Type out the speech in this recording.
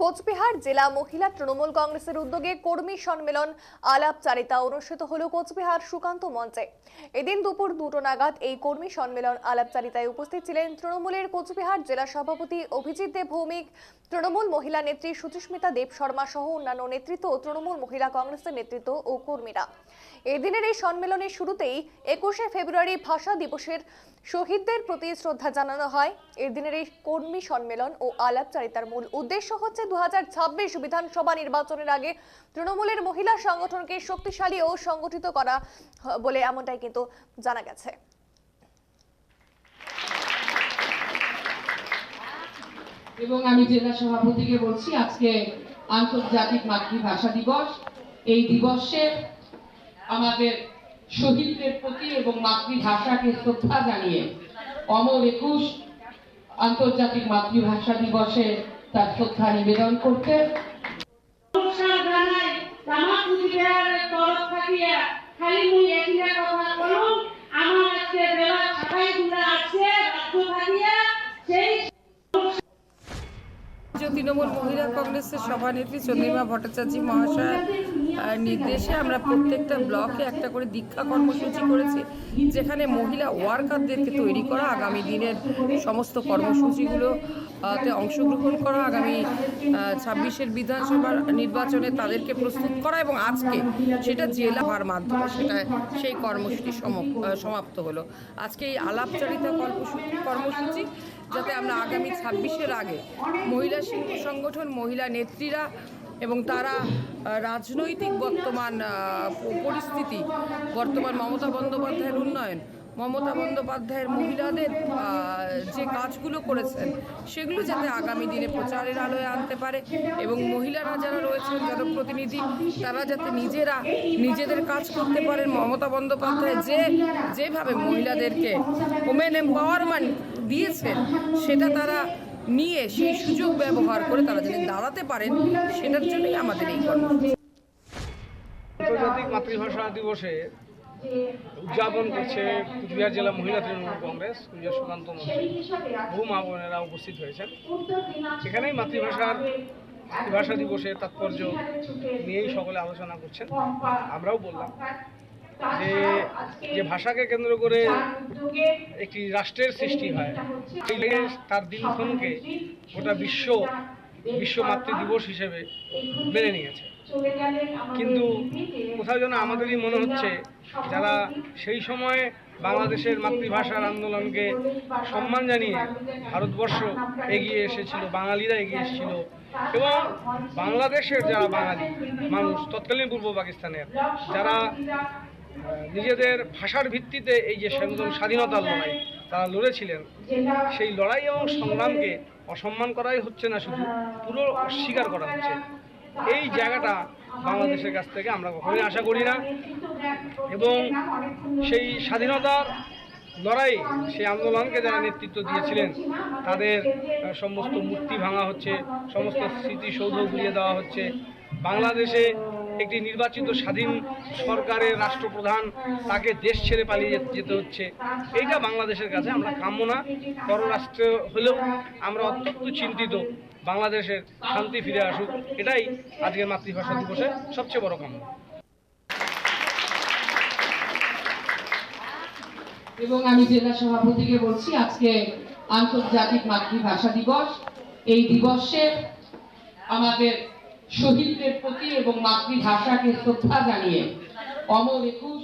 কোচবিহার জেলা মহিলা তৃণমূল কংগ্রেসের উদ্যোগে কর্মী সম্মেলন আলাপচারিতা অনুষ্ঠিত হল কোচবিহার সুকান্ত মঞ্চে। এদিন দুপুর দুটো নাগাদ এই কর্মী সম্মেলন আলাপচারিতায় উপস্থিত ছিলেন তৃণমূলের কোচবিহার জেলা সভাপতি অভিজিৎ দেব ভৌমিক, তৃণমূল মহিলা নেত্রী সুচিস্মিতা দেব শর্মা সহ অন্যান্য নেতৃত্ব ও তৃণমূল মহিলা কংগ্রেসের নেতৃত্ব ও কর্মীরা। এদিনের এই সম্মেলনের শুরুতেই একুশে ফেব্রুয়ারি ভাষা দিবসের শহীদদের প্রতি শ্রদ্ধা জানানো হয়। এদিনের এই কর্মী সম্মেলন ও আলাপচারিতার মূল উদ্দেশ্য হচ্ছে দু হাজার ছাব্বিশ বিধানসভা নির্বাচনের আগে তৃণমূলের মহিলা সংগঠনকে শক্তিশালী ও সংগঠিত করা বলে এমনটাই কিন্তু জানা গেছে। এবং আমি জেলা সভাপতিকে বলছি, আজকে আন্তর্জাতিক মাতৃভাষা দিবস। এই দিবসে আমাদের শহীদদের প্রতি এবং মাতৃভাষাকে শ্রদ্ধা জানিয়ে অমর একুশ আন্তর্জাতিক মাতৃভাষা দিবসে তার শ্রদ্ধা নিবেদন করতে তৃণমূল মহিলা কংগ্রেসের সভানেত্রী চন্দ্রিমা ভট্টাচার্য মহাশয়ের নির্দেশে আমরা প্রত্যেকটা ব্লকে একটা করে দীক্ষা কর্মসূচি করেছি, যেখানে মহিলা ওয়ার্কারদেরকে তৈরি করা, আগামী দিনের সমস্ত কর্মসূচিগুলো তে অংশগ্রহণ করা, আগামী ছাব্বিশের বিধানসভার নির্বাচনে তাদেরকে প্রস্তুত করা এবং আজকে সেটা জেলা হওয়ার মাধ্যমে সেটা সেই কর্মসূচি সম- সমাপ্ত হলো। আজকে এই আলাপচারিতা কর্মসূচি কর্মসূচি যাতে আমরা আগামী ছাব্বিশের আগে মহিলা শিল্প সংগঠন, মহিলা নেত্রীরা এবং তারা রাজনৈতিক বর্তমান পরিস্থিতি, বর্তমান মমতা বন্দ্যোপাধ্যায়ের উন্নয়ন মমতা বন্দ্যোপাধ্যায়ের মহিলাদের যে কাজগুলো করেছেন সেগুলো যাতে আগামী দিনে প্রচারের আলোয় আনতে পারে এবং মহিলারা যারা রয়েছেন জনপ্রতিনিধি তারা যাতে নিজেরা নিজেদের কাজ করতে পারেন। মমতা বন্দ্যোপাধ্যায় যে যেভাবে মহিলাদেরকে ওমেন এম্পাওয়ারমেন্ট দিয়েছেন সেটা তারা নিয়ে সেই সুযোগ ব্যবহার করে তারা যদি দাঁড়াতে পারেন সেটার জন্যই আমাদের এই কর্মসূচি। আন্তর্জাতিক মাতৃভাষা দিবসে উদযাপন করছে কুচবিহার জেলা মহিলা তৃণমূল কংগ্রেস, কুচবিহার সুকান্ত মঞ্চে বহু মা বোনেরা উপস্থিত হয়েছেন। সেখানেই মাতৃভাষার মাতৃভাষা দিবসের তাৎপর্য নিয়েই সকলে আলোচনা করছেন। আমরাও বললাম যে যে ভাষাকে কেন্দ্র করে একটি রাষ্ট্রের সৃষ্টি হয় তার দিনক্ষণকে গোটা বিশ্ব বিশ্ব মাতৃ দিবস হিসেবে মেনে নিয়েছে। কিন্তু কোথাও যেন আমাদেরই মনে হচ্ছে যারা সেই সময়ে বাংলাদেশের মাতৃভাষার আন্দোলনকে সম্মান জানিয়ে ভারতবর্ষ এগিয়ে এসেছিল, বাঙালিরা এগিয়ে এসেছিল এবং বাংলাদেশের যারা বাঙালি মানুষ, তৎকালীন পূর্ব পাকিস্তানের, যারা নিজেদের ভাষার ভিত্তিতে এই যে স্বাধীন স্বাধীনতার লড়াই তারা লড়েছিলেন। সেই লড়াই এবং সংগ্রামকে অসম্মান করাই হচ্ছে না শুধু পুরো অস্বীকার করা হচ্ছে। এই জায়গাটা বাংলাদেশের কাছ থেকে আমরা কখনোই আশা করি না। এবং সেই স্বাধীনতার লড়াই সেই আন্দোলনকে যারা নেতৃত্ব দিয়েছিলেন তাদের সমস্ত মূর্তি ভাঙা হচ্ছে সমস্ত স্মৃতিসৌধ গুলিয়ে দেওয়া হচ্ছে। বাংলাদেশে একটি নির্বাচিত স্বাধীন সরকারের রাষ্ট্রপ্রধান তাকে দেশ ছেড়ে পালিয়ে যেতে- হচ্ছে। এইটা বাংলাদেশের কাছে আমরা কাম্য না। পররাষ্ট্র হলেও আমরা অত্যন্ত চিন্তিত বাংলাদেশের শান্তি ফিরে আসুক। এটাই আজকের মাতৃভাষা দিবসে সবচেয়ে বড় কাম্য। এবং আমি জেলা সভাপতিকে বলছি, আজকে আন্তর্জাতিক মাতৃভাষা দিবস। এই দিবসে আমাদের শহীদদের প্রতি এবং মাতৃভাষাকে শ্রদ্ধা জানিয়ে অমর একুশ